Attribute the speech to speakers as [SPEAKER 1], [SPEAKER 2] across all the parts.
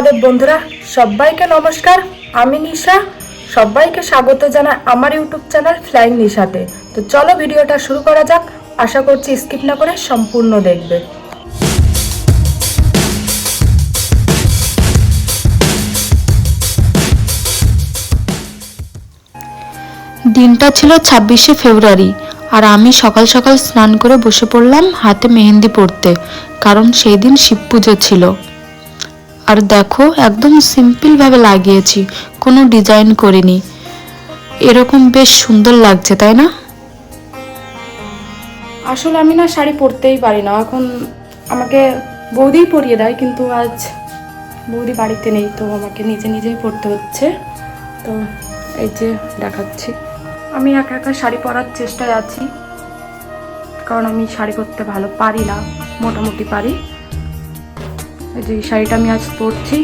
[SPEAKER 1] মহাদেব বন্ধুরা, সবাইকে নমস্কার। আমি নিশা। সবাইকে স্বাগত জানাই আমার ইউটিউব চ্যানেল ফ্লাইং নিশাতে। তো চলো ভিডিওটা শুরু করা যাক। আশা করছি স্কিপ না করে সম্পূর্ণ দেখবে।
[SPEAKER 2] দিনটা ছিল ছাব্বিশে ফেব্রুয়ারি, আর আমি সকাল সকাল স্নান করে বসে পড়লাম হাতে মেহেন্দি পরতে, কারণ সেই দিন শিব পুজো ছিল। আর দেখো, একদম সিম্পলভাবে লাগিয়েছি, কোনো ডিজাইন করিনি। এরকম বেশ সুন্দর লাগছে, তাই না?
[SPEAKER 1] আসলে আমি না শাড়ি পরতেই পারি না। এখন আমাকে বৌদিই পরিয়ে দেয়, কিন্তু আজ বৌদি বাড়িতে নেই, তো আমাকে নিজে নিজেই পরতে হচ্ছে। তো এই যে দেখাচ্ছি। আমি একা একা শাড়ি পরার চেষ্টায় আছি, কারণ আমি শাড়ি পরতে ভালো পারি না, মোটামুটি পারি। যে এই শাড়িটা আমি আজ পরছি।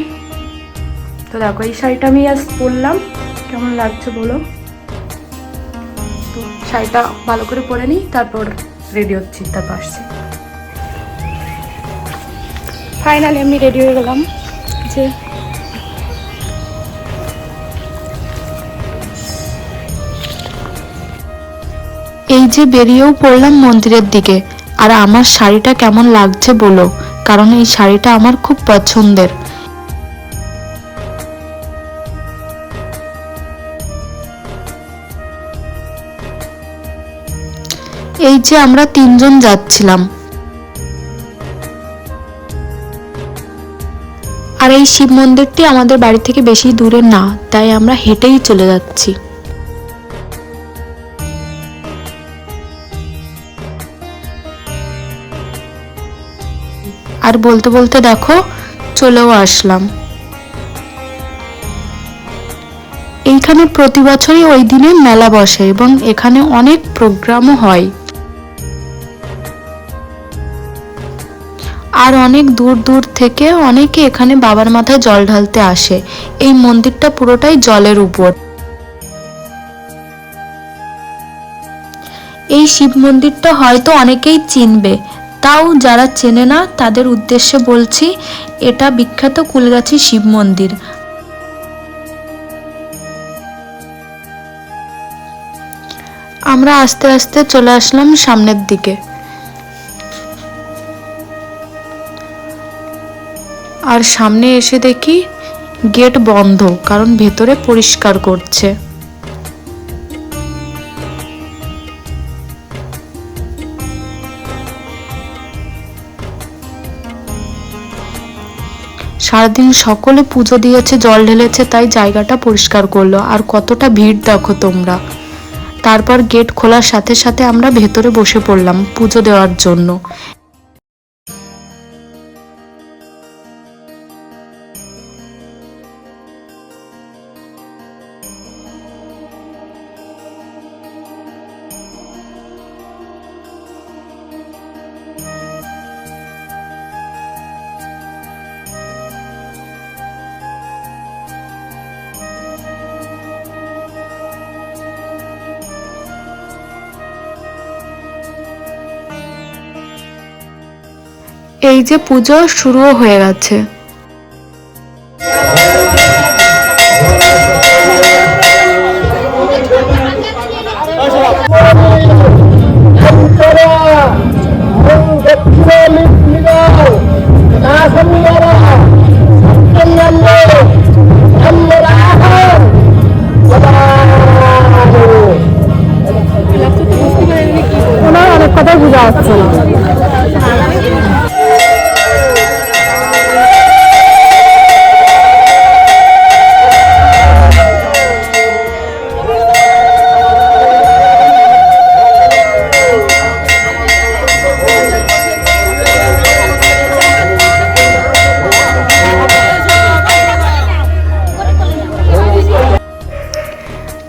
[SPEAKER 1] তো দেখো, এই শাড়িটা আমি আজ পরলাম। কেমন লাগছে বলো? তো শাড়িটা ভালো করে পরে নিই, তারপর রেডি হচ্ছি, তারপর আসছি। ফাইনালি আমি রেডি হয়ে গেলাম যে
[SPEAKER 2] এই যে বেরিয়েও পড়লাম মন্দিরের দিকে, আর আমার শাড়িটা কেমন লাগছে বলো? কারণ এই শাড়িটা আমার খুব পছন্দের। এই যে আমরা তিনজন যাচ্ছিলাম। আর এই শিব মন্দিরটি আমাদের বাড়ি থেকে বেশি দূরে না, তাই আমরা হেঁটেই চলে যাচ্ছি। আর বলতে বলতে দেখো, চলেও আসলাম। এইখানে প্রতি বছরই ওই দিনে মেলা বসে এবং এখানে অনেক প্রোগ্রামও হয়। আর অনেক দূর দূর থেকে অনেকে এখানে বাবার মাথায় জল ঢালতে আসে। এই মন্দিরটা পুরোটাই জলের উপর। এই শিব মন্দিরটা হয়তো অনেকেই চিনবে। তাও যারা চেনে না, তাদের উদ্দেশ্যে বলছি, এটা বিখ্যাত কুলগাছি শিব মন্দির। আমরা আস্তে আস্তে চলে আসলাম সামনের দিকে। আর সামনে এসে দেখি গেট বন্ধ, কারণ ভেতরে পরিষ্কার করছে। সারাদিন সকলে পুজো দিয়েছে, জল ঢেলেছে, তাই জায়গাটা পরিষ্কার করল। আর কতটা ভিড় দেখো তোমরা। তারপর গেট খোলার সাথে সাথে আমরা ভেতরে বসে পড়লাম পুজো দেওয়ার জন্য। এই যে পুজো শুরুও হয়ে গেছে।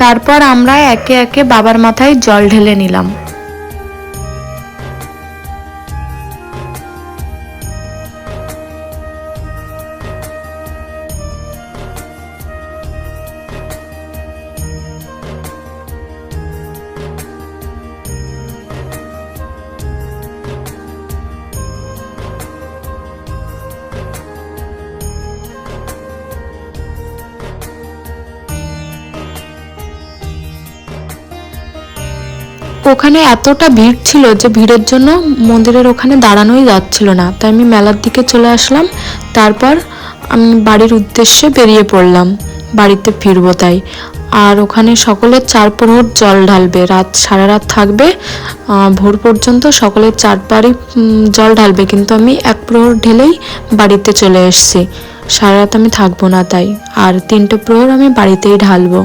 [SPEAKER 2] তারপর আমরা একে একে বাবার মাথায় জল ঢেলে নিলাম। ওখানে এতটা ভিড় ছিল যে ভিড়ের জন্য মন্দিরের ওখানে দাঁড়ানোই যাচ্ছিল না। তাই আমি মেলার দিকে চলে আসলাম। তারপর আমি বাড়ির উদ্দেশ্যে বেরিয়ে পড়লাম। বাড়িতে ফিরবো তাই। আর ওখানে সকলের চার প্রহর জল ঢালবে। রাত সারা রাত থাকবে। ভোর পর্যন্ত সকলের চারবারই জল ঢালবে। কিন্তু আমি এক প্রহর ঢেলেই বাড়িতে চলে এসেছি। সারা রাত আমি থাকব না তাই। আর তিনটে প্রহর আমি বাড়িতেই ঢালবো।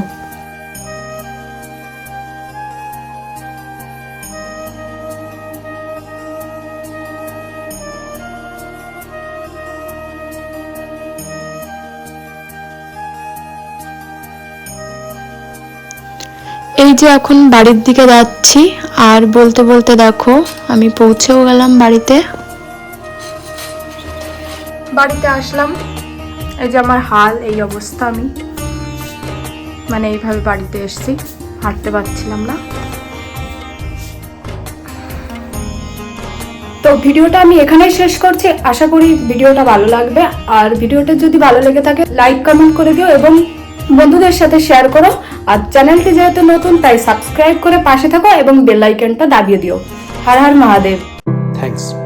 [SPEAKER 2] এই যে এখন বাড়ির দিকে যাচ্ছি, আর বলতে বলতে দেখো, আমি পৌঁছেও গেলাম বাড়িতে।
[SPEAKER 1] বাড়িতে আসলাম। এই যে আমার হাল, এই অবস্থা আমি। মানে এইভাবে বাড়িতে এসেছি, হাঁটতে পারছিলাম না। তো ভিডিওটা আমি এখানেই শেষ করছি। আশা করি ভিডিওটা ভালো লাগবে। আর ভিডিওটা যদি ভালো লেগে থাকে, লাইক, কমেন্ট করে দিও এবং বন্ধুদের সাথে শেয়ার করো। আর চ্যানেলটি যেহেতু নতুন, তাই সাবস্ক্রাইব করে পাশে থাকো এবং বেল আইকনটা দাবিয়ে দিও হর হর মহাদেব
[SPEAKER 3] watching.